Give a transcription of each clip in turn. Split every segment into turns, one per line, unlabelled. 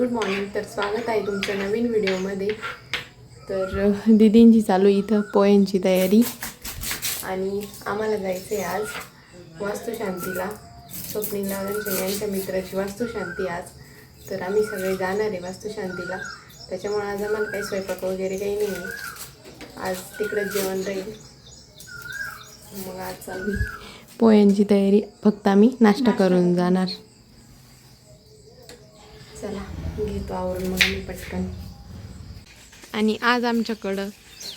Good morning. तर स्वागत आहे तुमच्या नवीन व्हिडिओमध्ये. तर दीदींची चालू इथं पोयांची तयारी. आणि आम्हाला जायचं आहे आज वास्तुशांतीला. स्वप्नील नारायण यांच्या मित्राची वास्तुशांती आज. तर आम्ही सगळे जाणार आहे वास्तुशांतीला. त्याच्यामुळे आज आम्हाला काही स्वयंपाक वगैरे काही नाही आहे. आज तिकडंच जेवण राहील. मग आज चालू पोयांची तयारी. फक्त आम्ही नाश्ता करून जाणार. चला. घेतो आवरून मग मी पटकन. आणि आज आमच्याकडं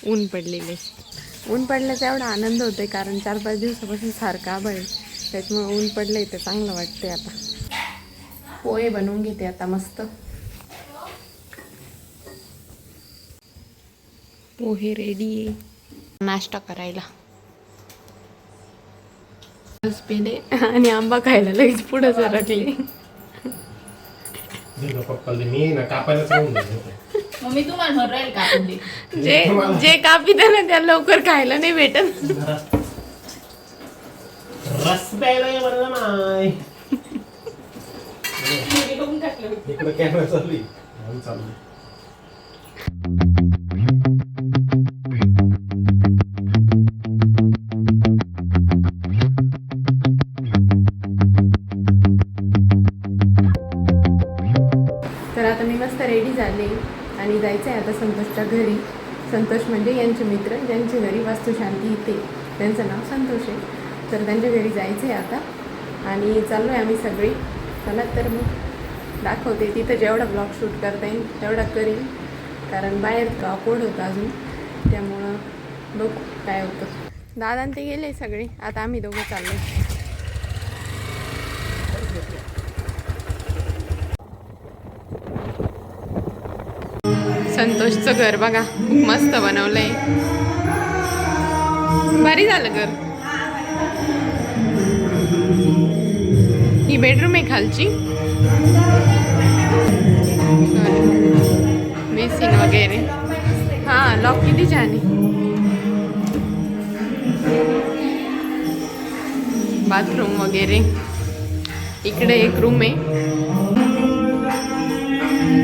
ऊन पडलेले. ऊन पडल्याचा एवढा आनंद होतोय कारण चार पाच दिवसापासून सारखं आहे. त्याच्यामुळे ऊन पडलंय तर चांगलं वाटतंय आता. पोहे बनवून घेते आता मस्त. पोहे रेडी आहे. नाश्ता करायला. पेले आणि आंबा खायला लगेच पुढं सरकले.
तुझ्या पप्पाला मी ना कापायलाच राहून जाईल.
मग मी तुम्हाला म्हणून राहील का आपण ते?
जे जे कापी ना त्या लवकर खायला नाही भेटत
रस प्यायला ये बरं नाही
मी बघून टाकलं.
इकडे कॅमेरा चालू आहे. म्हणून चालू आहे.
आणि जायचं आहे आता संतोषच्या घरी. संतोष म्हणजे यांचे मित्र ज्यांच्या घरी वास्तुशांती इथे. त्यांचं नाव संतोष आहे. तर त्यांच्या घरी जायचं आहे आता. आणि चाललो आहे आम्ही सगळे. चला तर मग दाखवते. तिथं जेवढा ब्लॉग शूट करता येईल तेवढा करीन. कारण बाहेर का कोड होतं अजून. त्यामुळं बघू काय होतं. दादा ते गेले सगळे. आता आम्ही दोघं चाललो संतोषचं घर बघा खूप मस्त बनवलंय. भारी झालं घर. ही बेडरूम आहे खालची. बेसिन वगैरे. हां लॉक किती छान आहे बाथरूम वगैरे. इकडे एक रूम आहे.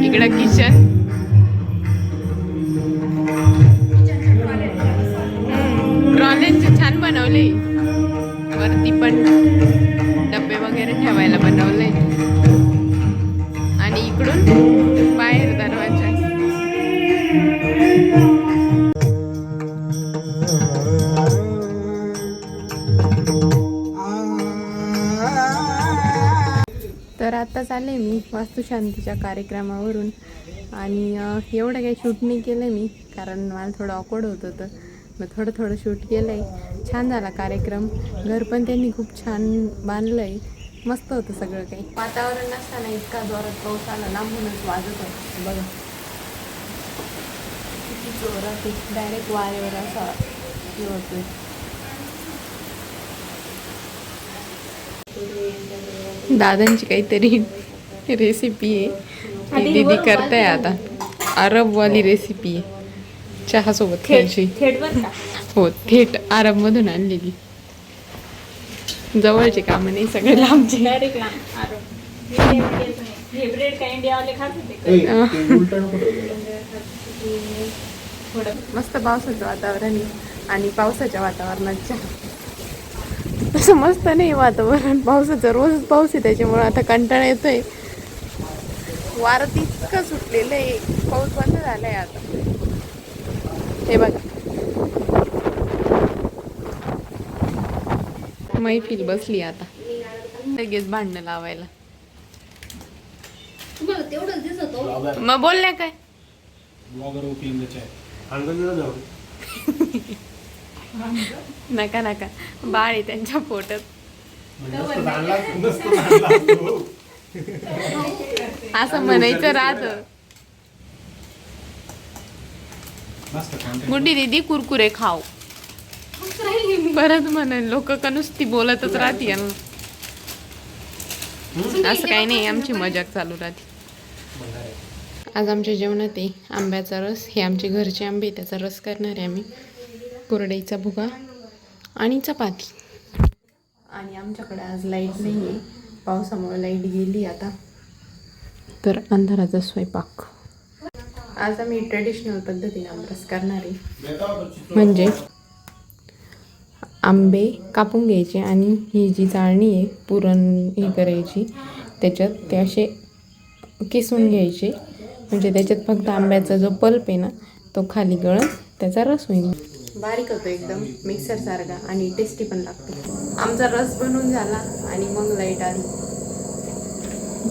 इकडं किचन बनवले. वरती पण डबे वगैरे ठेवायला बनवले. आणि इकडून बाहेर दरवाजा. तर आता चालले मी वास्तुशांतीच्या कार्यक्रमावरून. आणि एवढं काही शूट नाही केलं मी कारण मला थोडं ऑकवर्ड होत होतं. मग थोडं थोडं शूट केलं आहे छान झाला कार्यक्रम. घर पण त्यांनी खूप छान बांधलं आहे मस्त होतं सगळं काही. वातावरण नसताना इतका जोरात पाऊस आला लांबूनच वाजत होता. बघा. किती जोरात डायरेक्ट वाऱ्यावर असा हे होतोय. दादांची काहीतरी रेसिपी आहे. दीदी करताय आता. अरबवाली रेसिपी आहे. चहासोबत खायची? हो थेट अरबमधून आणलेली. जवळचे कामं नाही सगळे लांबचे.
हे. हे
मस्त पावसाचं वातावरण आहे आणि पावसाच्या वातावरणात चहा. तसं मस्त नाही वातावरण. पावसाचं रोज पाऊस आहे त्याच्यामुळे आता कंटाळा येतोय. वारं इतकं सुटलेलं आहे. पाऊस बंद झालाय आता. हे बघा. मैफिल बसली आता. लगेच भांडणं लावायला.
हो.
मग बोलल्या काय. नका नका. बाळ आहे त्यांच्या पोटात.
म्हणजे.
असं म्हणायचं राहतं
मस्त content.
गुड्डी दीदी कुरकुरे खाऊ परत म्हणेल लोक का नुसती बोलतच राहते असं काही नाही आमची मजाक चालू राहते. आज आमच्या जेवणात आहे आंब्याचा रस. हे आमचे घरचे आंबे त्याचा रस करणार आहे आम्ही. कुरडईचा भुगा आणि चपाती. आणि आमच्याकडे आज लाइट नाही आहे पावसामुळे लाइट गेली आता. तर अंधाराचा स्वयंपाक. आज आम्ही ट्रेडिशनल पद्धतीने आमरस करणार आहे. म्हणजे आंबे कापून घ्यायचे आणि ही जी चाळणी आहे पुरण हे करायची त्याच्यात ते असे किसून घ्यायचे. म्हणजे त्याच्यात फक्त आंब्याचा जो पल्प आहे ना तो खाली गळून त्याचा रस होईल. बारीक होतो एकदम मिक्सर सारखा आणि टेस्टी पण लागतो. आमचा रस बनवून झाला आणि मग लाइट आली.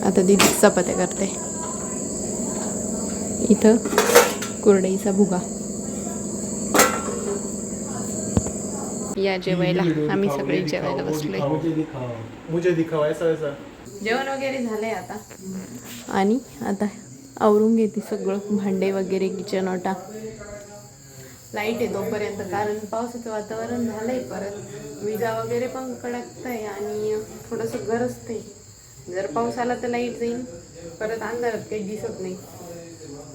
आता दिदी चपात्या करते. इथं कुरडईचा भुगा. या जेवायला. आम्ही सगळे जेवायला बसलोय.
मुझे दिखाओ ऐसा ऐसा.
जेवण वगैरे झालंय आता. आणि आता आवरून घेते सगळं भांडे वगैरे किचन ओटा. लाइट आहे तोपर्यंत कारण पावसाचं वातावरण झालंय परत. विजा वगैरे पण कडकत आहे आणि थोडंसं गरजतंय जर पाऊस आला तर लाइट जाईल. परत अंधारात काही दिसत नाही.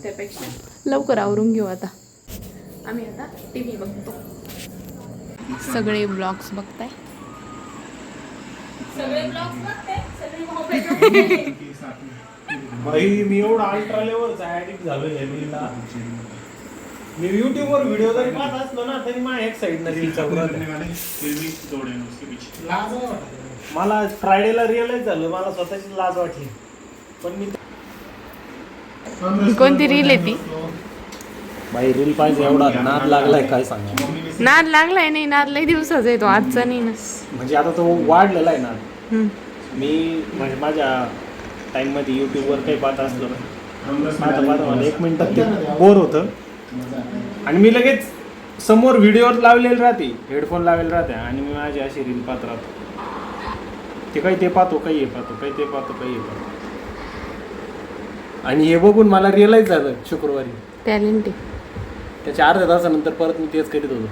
त्यापेक्षा लवकर आवरून घेऊ आता. आम्ही आता टी व्ही बघतो. सगळे ब्लॉग्स बघताय.
सगळे ब्लॉग्स बघते सगळी मोबाईल
भाई मी एवढा अल्ट्रा लेवलचा ऍडिक्ट झालोय या रीलला मी YouTube वर व्हिडिओ जरी पाहत असलो ना तरी माझ्या एक साईड चालू मला फ्रायडेला रिअलाइज झालं मला स्वतःची लाज वाटली. पण मी
कोणती रील आहे ती?
भाई रील पाहिजे एवढा नाद लागलाय काय सांगा
नाद लागलाय नाही नाद लई दिवसाचा आहे तो आजचा नाही ना.
म्हणजे आता तो वाढलेला आहे
हम्म.
मी म्हणजे माझ्या टाईममध्ये यूट्यूबवर काही पाहत असलो ना पाहता पाहता मला एक मिनिटात ते बोर होतं. आणि मी लगेच समोर व्हिडिओवर लावलेलं राहते हेडफोन लावलेले राहते आणि मी माझी अशी रील पाहत राहतो. ते काही ते पाहतो काही हे पाहतो काही ते पाहतो काही हे पाहतो. आणि हे बघून मला रिअलाईज झालं शुक्रवारी.
टॅलेंट
त्याच्या अर्ध्या तासानंतर परत मी तेच करीत होतो.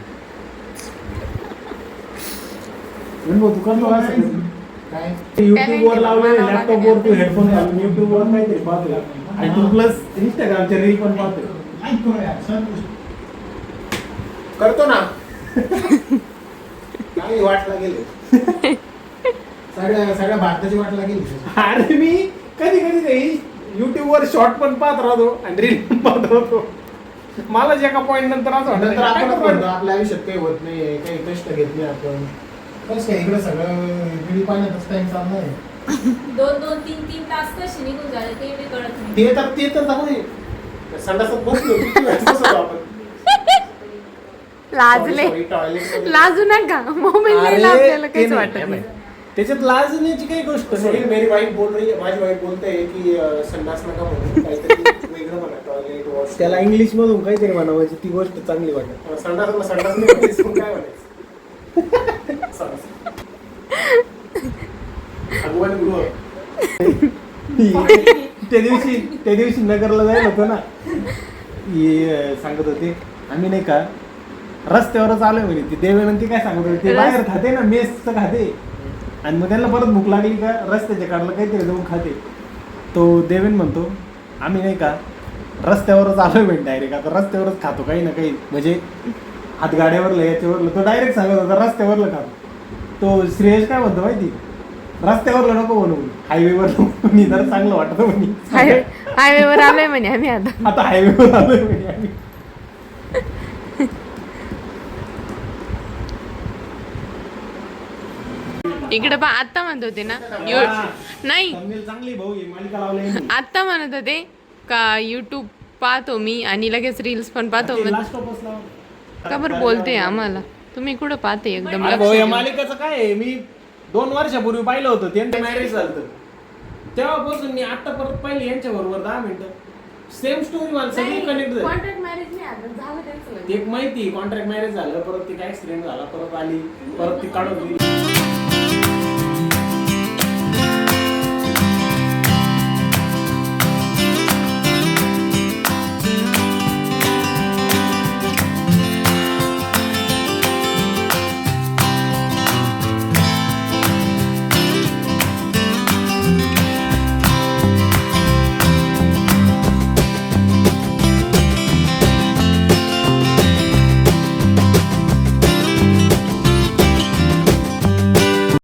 युट्यूबवर लावले लॅपटॉपवर तू हेडफोन घालून युट्यूबवर काहीतरी पाहतोय. आणि तू प्लस रील पण
करतो ना. काय वाट लागेल. सगळ्या सगळ्या भारताची वाट लागेल.
अरे मी कधी कधी काही युट्यूबवर शॉर्ट पण पाहत राहतो आणि रील पण पाहत राहतो. मला जे एका पॉईंट नंतर असं वाटतं,
नंतर
काय
आपण
करू
म्हणतो आपल्या आयुष्यात काही होत नाही काही कष्ट घेत नाही आपण. कसं काय इकडे सगळं पाण्यातच टाइम आहे
दोन दोन तीन तीन तास कशी निघून झाले ते बी कळत नाही.
ते तर ते तर जाऊ दे संडासात बसलो किती वेळेस बसलो आपण.
लाजले.
Sorry, sorry, toilet मध्ये.
लाजू नका. मोबाईल
अरे,
नाही आपल्याला
ते
काहीच
नाही,
वाटत नाही.
त्याच्यात लाजण्याची काही गोष्ट नाही.
मेरी वाईफ बोल रही है माझी वाईफ बोलते की अं, संडास नका म्हणून काहीतरी वेगळं म्हणा टॉयलेट वॉश
त्याला इंग्लिश मधून काहीतरी म्हणावायची ती गोष्ट चांगली वाटत
संडास संडास नाही म्हणायचं, मग काय म्हणायचं? संडास. भगवान गृह
त्या दिवशी त्या दिवशी नगरला जायला होतो ना हे अं, सांगत होते आम्ही नाही का रस्त्यावरच आलोय म्हणे ती देवेनंती काय सांगत होते ते
रस-
बाहेर खाते ना मेसचं खाते. आणि मग त्यांना परत भूक लागली का रस्त्याच्या काढलं काहीतरी जाऊन खाते. तो देवेन म्हणतो आम्ही नाही का रस्त्यावरच आलोय म्हणे डायरेक्ट आता रस्त्यावरच खातो काही ना काही. म्हणजे हातगाड्यावरलं याच्यावरलं तो डायरेक्ट सांगत होता रस्त्यावरलं खातो तो श्रेयस काय म्हणतो माहिती? रस्त्यावरलं नको बनवून हायवेवर मी जर चांगलं वाटतं म्हणे.
हायवे हायवेवर आलोय म्हणे आम्ही आता.
आता हायवेवर आलोय म्हणे आम्ही.
इकडे पण आत्ता म्हणत होते ना यू- नाही.
चांगली भाऊ मालिका लावली
आत्ता म्हणत होते का युट्यूब पाहतो मी आणि लगेच रील्स पण पाहतो का बरं बोलते आम्हाला? तुम्ही कुठं पाहते एकदम
भाऊ या? मालिकाचं काय आहे? मी दोन वर्षापूर्वी पाहिलं होतं त्यांचं मॅरेज झालं तेव्हापासून मी आता परत पाहिली यांच्या बरोबर दहा मिनिटं. सेम स्टोरी मला सगळी कनेक्ट झाली.
Contract marriage नाही
एक माहिती कॉन्ट्रॅक्ट मॅरेज झालं परत ती काय ऍक्सिडेंट झाला परत आली परत ती काढून